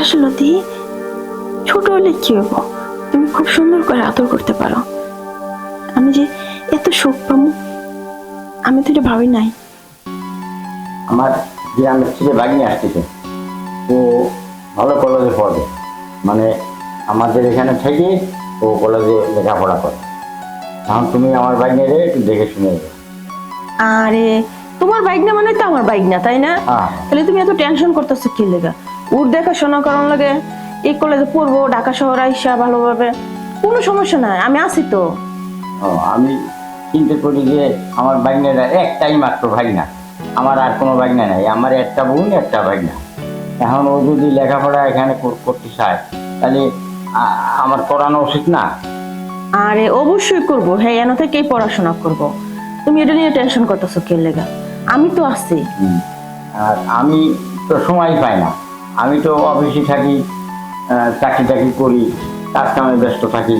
আসলে দি ছোট হলে কি হব? তুমি খুব সুন্দর করে আদর করতে পারো। আমি যে এত সুখ পাবো আমি তো এটা ভাবি নাই। আমার গ্রামের ছেলে বাগিয়ে আসতেছে ও ভালো কলেজে পড়ে। মানে আমাদের এখানে থেকে ও কলেজে লেখাপড়া করে। এখন তুমি আমার বাগিয়ে একটু দেখে শুনে দেবে আরে তোমার বাইক না মানে তো আমার বাইক না তাই না? হ্যাঁ। তাহলে তুমি এত টেনশন করতেছো কি লেগা? ওর দেখাশোনা করার লাগে এই কলেজে পড়ব ঢাকা শহর আইসা ভালোভাবে। কোনো সমস্যা নাই আমি আছি তো। ও, আমি চিন্তা করি যে আমার বাগনাটা একটাই মাত্র ভাগনা। আমার আর কোনো বাগনা নাই আমার একটা বোন একটা বাগনা এখন ও যদি লেখাপড়া এখানে করতে চায় তাহলে আমার করানো উচিত না। আরে অবশ্যই করব। হ্যাঁ এন থেকেই পড়াশোনা করব। তুমি এটা নিয়ে টেনশন করতেছো কে লেগা? আমি তো আছি। আর আমি তো সময় পাই না। আমি তো অফিসে থাকি চাকরি টাকরি করি কাজ কামে ব্যস্ত থাকি।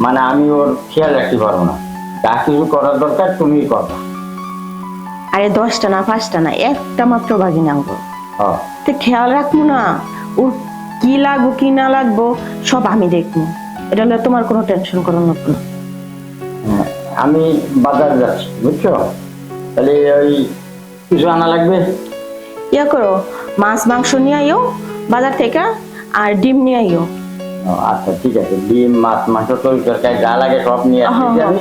মানে আমি ওর খেয়াল রাখতে পারব না। যা কিছু করার দরকার তুমি করবা আরে দশটা না পাঁচটা না একটা মাত্র আনব ও, তো খেয়াল রাখব না ওর কি লাগবো কি না লাগবো সব আমি দেখব। এটা হলে তোমার কোনো টেনশন করার লাগবে না। হ্যাঁ, আমি বাজারে যাচ্ছি বুঝছ? তাহলে ওই কিছু আনা লাগবে? ইয়া করো মাছ মাংস নিয়ে আইও বাজার থেকে আর ডিম নিয়ে আইও। আচ্ছা ঠিক আছে। ডিম মাছ মাংস তরি তরকারি যা লাগে সব নিয়ে আসছি হ্যাঁ, আমি।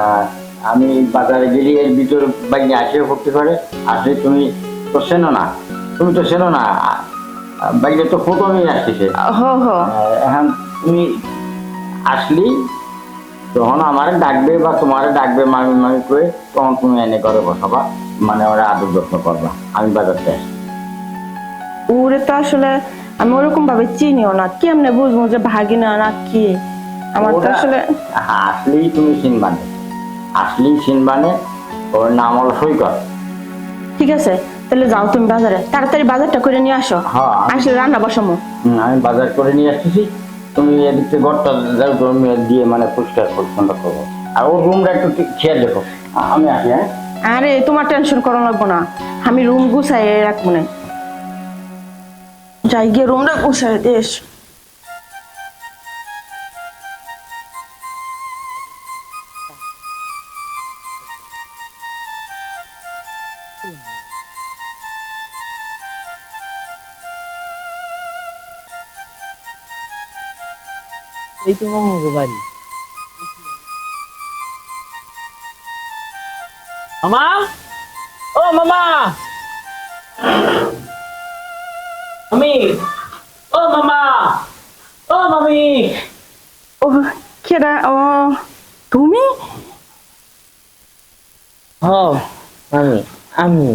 আর আমি বাজারে গেলে এর ভিতর বাইরে আসেও করতে পারে আসলে তুমি তো চেনো না তুমি তো চেনো না বাইরে তো প্রথমেই আসতেছে। হ হ আহ, এখন তুমি আসলি তখন আমার ডাকবে বা তোমার ডাকবে মামি মামি করে তখন তুমি এনে করে বসাবা মানে ওরা আদর যত্ন করবা। আমি বাজারতে আসি ওরে তো আসলে আমি ওরকম ভাবে চিনিও না। কেমনে বুঝব যে ভাগিনা না কি? আমার তো আসলে আসলেই তুমি চিনবানে আসলেই চিনবানে ওর নাম হলো সৈকত। ঠিক আছে তাহলে যাও তুমি বাজারে। তাড়াতাড়ি বাজারটা করে নিয়ে আসো। হ্যাঁ, আসলে রান্না বসামো। আমি বাজার করে নিয়ে আসতেছি। তুমি এদিক থেকে ঘরটা যাও তুমি দিয়ে মানে পরিষ্কার পরিচ্ছন্ন করব আর ওর রুমটা একটু ঠিক খেয়াল দেখো আমি আসি হ্যাঁ? আরে তোমার টেনশন করা লাগবো না। আমি রুম গুছাই রাখব না। যাই গিয়ে রুমটা গুছাই দেশ এই তো মামাকে বাড়ি মামা ও মামা মামি ও মামা ও মামি। ও কেডা ও তুমি? হ মামি আমি।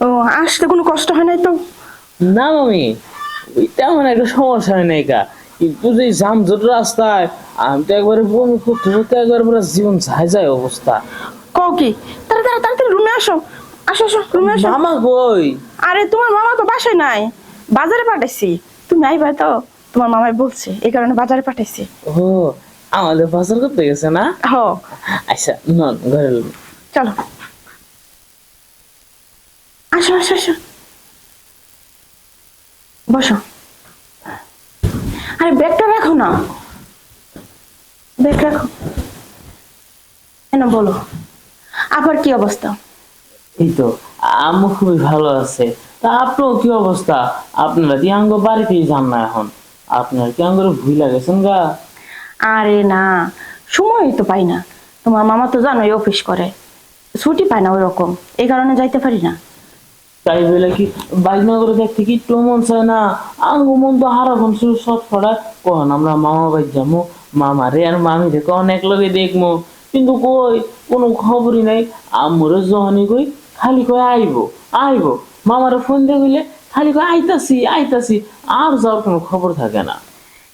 ও আসতে কোনো কষ্ট হয় নাই তো? না মামি ওই তেমন একটা সমস্যা হয় নাই কা কিন্তু যে যানজট রাস্তায় আমি তো একবারে বমি করতে করতে একবার পুরো জীবন যায় যায় অবস্থা। কও কি? তাড়াতাড়ি তাড়াতাড়ি রুমে আসো। আসো আসো রুমে আসো। মামা কই? আরে তোমার মামা তো বাসায় নাই। বাজারে পাঠাইছি। তুমি আইবা তো তোমার মামাই বলছে এই কারণে বাজারে পাঠাইছি। ও আমাদের বাজার করতে গেছে না? হ। আচ্ছা নন ঘরে চলো। আসো আসো আসো। বসো। আরে ব্যাগটা রাখো না। ব্যাগ রাখো। কেন বলো। আবার কি অবস্থা? এই তো আম্মু খুবই ভালো আছে। তা আপনার কি অবস্থা? আপনারা কি আঙ্গ বাড়িতেই যান না এখন? আপনার কি আঙ্গুর ভুই লাগেছেন গা? আরে না সময় তো পাই না। তোমার মামা তো জানোই অফিস করে। ছুটি পায় না ওরকম এই কারণে যাইতে পারি না। তাই বলে কি বাইকনা করে দেখতে কি একটু মন চায় না? আঙ্গ মন তো হারা ফোন শুরু সব ফড়া কখন আমরা মামা বাড়ি যাব মামা রে আর মামি রে কখন এক লগে দেখব কিন্তু কই কোনো খবরই নাই। আম্মুরে যখনই কই খালি কই আইবো আইবো। মামারে ফোন দিয়ে কইলে খালি কই আইতাছি আইতাছি। আর যাওয়ার কোনো খবর থাকে না।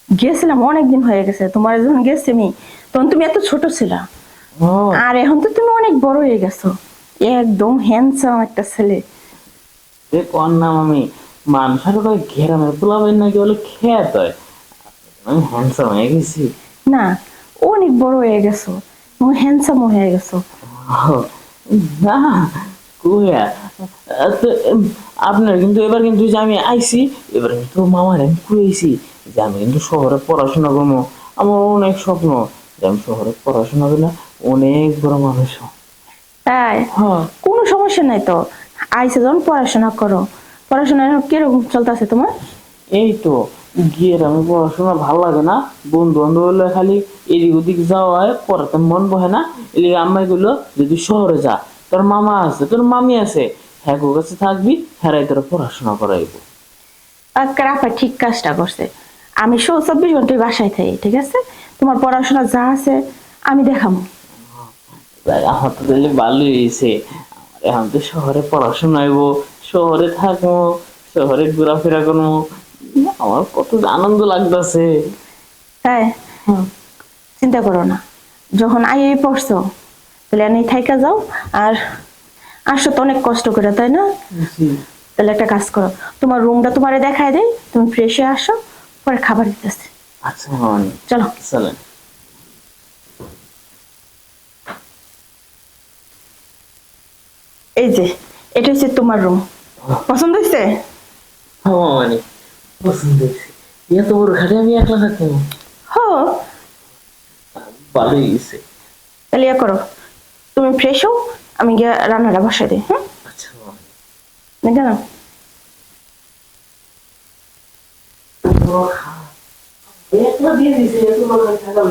গেছিলাম অনেকদিন হয়ে গেছে। তোমার যখন গেছি আমি তখন তুমি এত ছোট ছিলা। আর এখন তো তুমি অনেক বড় হয়ে গেছো। একদম হ্যান্ডসাম একটা ছেলে। কর নাম আমি মানুষের কয় ঘেরামের পোলাবেন নাকি বলে খেয়াত হয়। আমি হ্যান্ডসাম হয়ে গেছি। না অনেক বড় হয়ে গেছো। তুমি হ্যান্ডসাম হয়ে গেছো। না কুয়া আপনার কিন্তু এবার কিন্তু যে আমি আইছি এবার কিন্তু মামার আমি কুয়েছি যে আমি কিন্তু শহরে পড়াশোনা করব আমার অনেক স্বপ্ন যে আমি শহরে পড়াশোনা করলে অনেক বড় মানুষ তাই? হ্যাঁ। কোনো সমস্যা নাই তো? আইসে যখন পড়াশোনা করো। পড়াশোনা কীরকম চলতেছে তোমার? এই তো গিয়ে আমি পড়াশোনা ভালো লাগে না। বন্ধু বান্ধব হলে খালি এদিক ওদিক যাওয়া হয় পড়াতে মন বহে না। এদিকে আম্মাই গুলো যদি শহরে যা তোর মামা আছে তোর মামি আছে। হ্যাঁ কাছে থাকবি হ্যাঁ তোর পড়াশোনা করাইবো। আজকাল আপা ঠিক কাজটা করছে। আমি শো চব্বিশ ঘন্টায় বাসায় থাকি ঠিক আছে? তোমার পড়াশোনা যা আছে আমি দেখাবো আমার তো তাহলে ভালোই হয়েছে। এখন তো শহরে পড়াশোনা হইব শহরে থাকব শহরে ঘোরাফেরা করব। আমার কত আনন্দ লাগতেছে। তাই চিন্তা করো না। যখন আই পড়ছো তাহলে এনে থাইকা যাও। আর আসো তো অনেক কষ্ট করে তাই না? তাহলে একটা কাজ করো তোমার রুমটা তোমারে দেখায় দেয় তুমি ফ্রেশ হয়ে আসো পরে খাবার দিতেছে। আচ্ছা চলো। চলেন। এই যে এটা হচ্ছে তোমার রুম পছন্দ হয়েছে? হ্যাঁ পছন্দ হয়েছে। এত বড় খাটে আমি একলা থাকব হ। ভালোই হয়েছে। তাহলে ইয়ে করো। তুমি ফ্রেশ হও আমি গিয়ে রান্নাটা বসাই দিই হ্যাঁ বুঝলে না বড় খাটে থাকার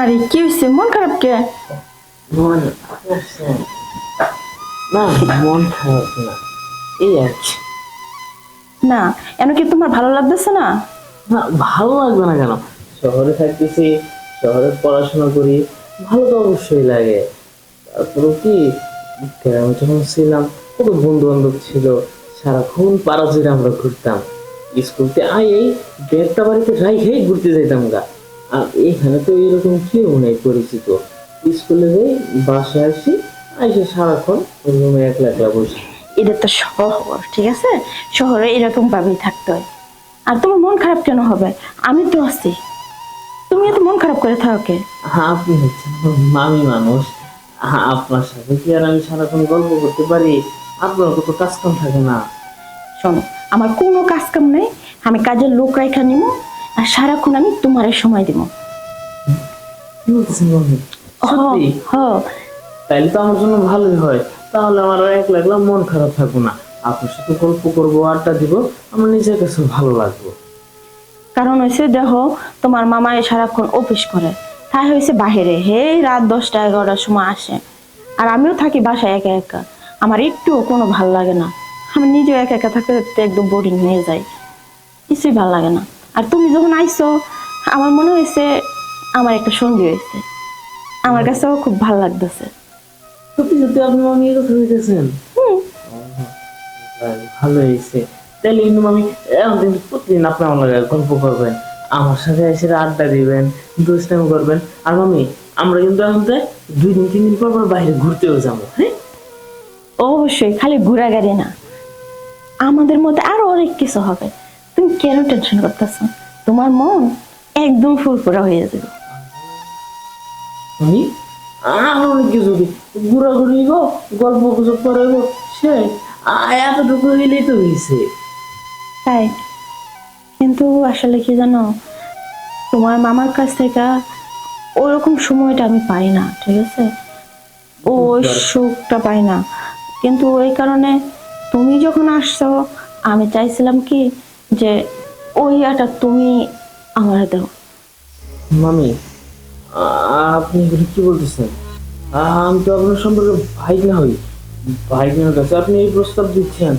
আরে কি হয়েছে মন খারাপ কে? মন না। মন খারাপ না। এই আর কি। না এন কি তোমার ভালো লাগতেছে না? না ভালো লাগবে না কেন? শহরে থাকতেছি শহরে পড়াশোনা করি ভালো তো অবশ্যই লাগে। তারপরে কি গ্রামে যখন ছিলাম কত বন্ধু বান্ধব ছিল সারাক্ষণ পাড়া জুড়ে আমরা ঘুরতাম। স্কুলতে আই এই ব্যাগটা বাড়িতে রাইখেই ঘুরতে যাইতাম গা। এখানে তো এরকম কেউ নেই পরিচিত। স্কুলে যাই বাসায় আসি আইসে সারাক্ষণ রুমে একলা একলা বসি। এটা তো শহর ঠিক আছে? শহরে এরকম ভাবেই থাকতে হয়। আর তোমার মন খারাপ কেন হবে? আমি তো আছি। তুমি এত মন খারাপ করে থাকো কে? হ্যাঁ আপনি হচ্ছেন মামি মানুষ। হ্যাঁ আপনার সাথে কি আর আমি সারাক্ষণ গল্প করতে পারি? আপনার কত কাজ কাম থাকে না। শোনো আমার কোনো কাজ কাম নেই। আমি কাজের লোক রেখা নিব আর সারাক্ষণ আমি তোমার সময় দিব। তাইলে তো আমার জন্য ভালোই হয়। তাহলে আমার আর একলা একলা মন খারাপ থাকব না। আপনার সাথে গল্প করব আড্ডা দিব আমার নিজের কাছে ভালো লাগবে। কারণ হয়েছে দেখো তোমার মামা সারাক্ষণ অফিস করে। তাই হয়েছে বাহিরে হে রাত দশটা এগারোটার সময় আসে। আর আমিও থাকি বাসায় একা একা। আমার একটুও কোনো ভালো লাগে না। আমি নিজেও একা একা থাকতে থাকতে একদম বোরিং হয়ে যাই। কিছুই ভালো লাগে না। আর তুমি যখন আইছো আমার মনে হয়েছে আমার একটা সঙ্গী হয়েছে। আমার কাছেও খুব ভালো লাগতেছে। সত্যি সত্যি আপনি মামি এই কথা হইতেছেন ভালো হয়েছে। তাইলে কিন্তু মামি এখন প্রতিদিন আপনি আমার গল্প করবেন আমার সাথে এসে আড্ডা দিবেন দুষ্টামি করবেন। আর মামি আমরা কিন্তু এখন দুই দিন তিন দিন পর পর বাইরে ঘুরতেও যাব হ্যাঁ? অবশ্যই খালি ঘোরাঘুরি না। আমাদের মধ্যে আরও অনেক কিছু হবে। তুমি কেন টেনশন করতেছো? তোমার মন একদম ফুরফুরা হয়ে যাবে। আমি? আর অনেক কিছু ঘোরাঘুরি গো গল্প গুজব করে গো সে এতটুকু হইলেই তো হয়েছে তাই? কিন্তু আসলে কি জানো? তোমার মামার কাছ থেকে ওরকম সময়টা আমি পাই না ঠিক আছে? ওই সুখটা পাই না। কিন্তু ওই কারণে তুমি যখন আসছো আমি চাইছিলাম কি যে ওই আটা তুমি আমার দাও। মামি আপনি এগুলো কি বলতেছেন? আমি তো আপনার সম্পর্কে ভাই না হই। ভাই বোনের কাছে আপনি এই প্রস্তাব দিচ্ছেন।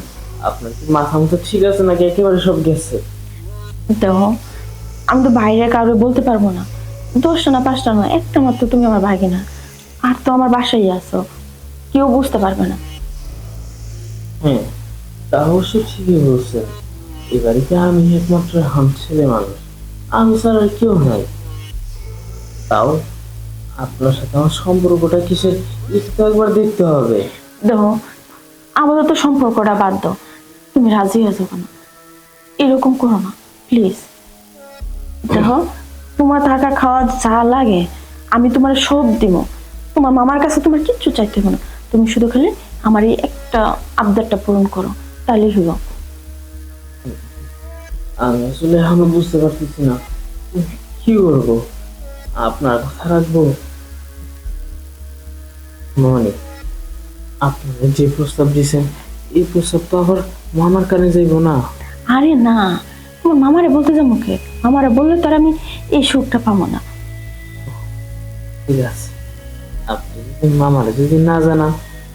আপনার কি মাথা মতো ঠিক আছে নাকি একেবারে সব গেছে? দেখো আমি তো বাইরে কাউকে বলতে পারব না। দশটা না পাঁচটা না একটা মাত্র তুমি আমার ভাগিনা আর তো আমার বাসায় আছো কেউ বুঝতে পারবে না। হ্যাঁ তা অবশ্য ঠিকই বলছেন। এবারে কি আমি একমাত্র হাম ছেলে মানুষ। আমি স্যার আর কেউ নাই। তাও আপনার সাথে আমার সম্পর্কটা কিসের একটু একবার দেখতে হবে। দেখো, আমাদের তো সম্পর্কটা বাদ দাও। তুমি রাজি হয়ে যাব না এরকম করো না, প্লিজ। দেখো, তোমার থাকা খাওয়া যা লাগে, আমি তোমার সব দিব। তোমার মামার কাছে তোমার কিচ্ছু চাইতে হবে না। তুমি শুধু খালি আমার এই একটা আবদারটা পূরণ করো, তাহলেই হলো। আমি আসলে এখনও বুঝতে পারতেছি না। কি করব? আপনার কথা রাখব? মনে আপনারা যে প্রস্তাব দিয়েছেন এই প্রস্তাব তো আবার মামার কানে যাইব না। আরে না তোমার মামারে বলতে যাব কে? মামারে বললে তার আমি এই সুখটা পাবো না। ঠিক আছে। আপনি মামারা যদি না জানান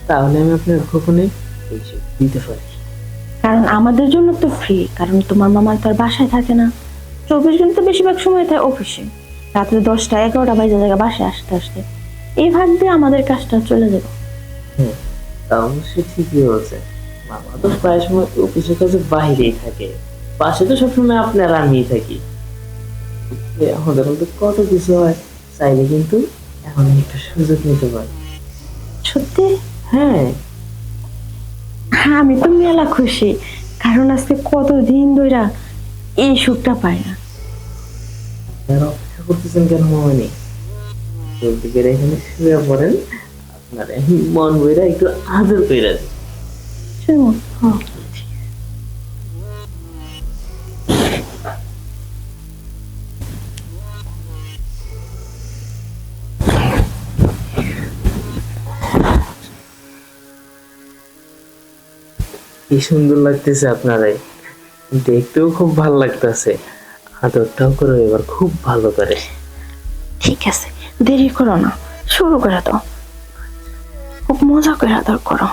তাহলে আমি আপনার গোপনে এই সুখ দিতে পারি। কারণ আমাদের জন্য তো ফ্রি কারণ তোমার মামা তো আর বাসায় থাকে না। চব্বিশ ঘণ্টা বেশিরভাগ সময় থাকে অফিসে রাত্রে দশটা এগারোটা বাজে জায়গা বাসায় আসতে আসতে। এই ভাগ দিয়ে আমাদের কাজটা চলে যাবে। অবশ্যই ঠিকই বলছে মামা তো প্রায় সময় অফিসের কাছে বাইরেই থাকে। পাশে তো সবসময় আপনার আমিই থাকি। আমাদের মধ্যে কত কিছু হয়। চাইলে কিন্তু এখন একটা সুযোগ নিতে পারি। সত্যি? হ্যাঁ। আমি তো মেলা খুশি। কারণ আজকে কতদিন ধরে এই সুখটা পাই না। আপনারা অপেক্ষা করতেছেন কেন মামানি জলদি করে এখানে শুয়ে পড়েন। আপনার মন বইরা একটু আদর করে দিন। হ্যাঁ। কি সুন্দর লাগতেছে আপনারাই। দেখতেও খুব ভালো লাগতেছে। আদরটাও করে এবার খুব ভালো করে। ঠিক আছে দেরি করো না শুরু করে দাও। খুব মজা করে আদর করো।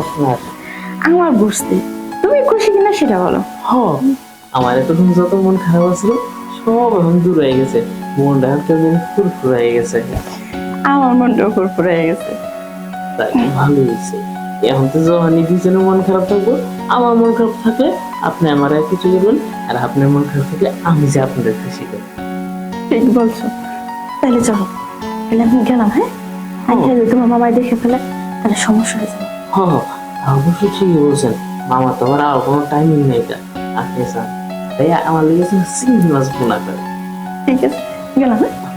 আপনার আমার বুঝতে। তুমি খুশি কিনা সেটা বলো। হ আমার এতক্ষণ যত মন খারাপ আছিল সব এখন দূর হয়ে গেছে। মনটা এখন কেমন ফুরফুর হয়ে গেছে। আমার মনটা ফুরফুরে হয়ে গেছে। তাই ভালো হয়েছে। এখন তো যখনই দুজনের মন খারাপ থাকব। আমার মন খারাপ থাকলে আপনি আমার কিছু করবেন আর আপনার মন খারাপ থাকলে আমি যে আপনাদের খুশি করব। ঠিক বলছো। তাহলে চলো তাহলে আমি গেলাম হ্যাঁ? যদি তোমার মামাই দেখে ফেলে তাহলে সমস্যা হয়ে যাবে। হ হ, অবশ্যই ঠিকই বলছেন। মামা তো আমার আর কোনো টাইমিং নেই আপনি স্যার তাই আমার লেগেছে চিংড়ি মাছ বোনা করে ঠিক আছে গেলাম হ্যাঁ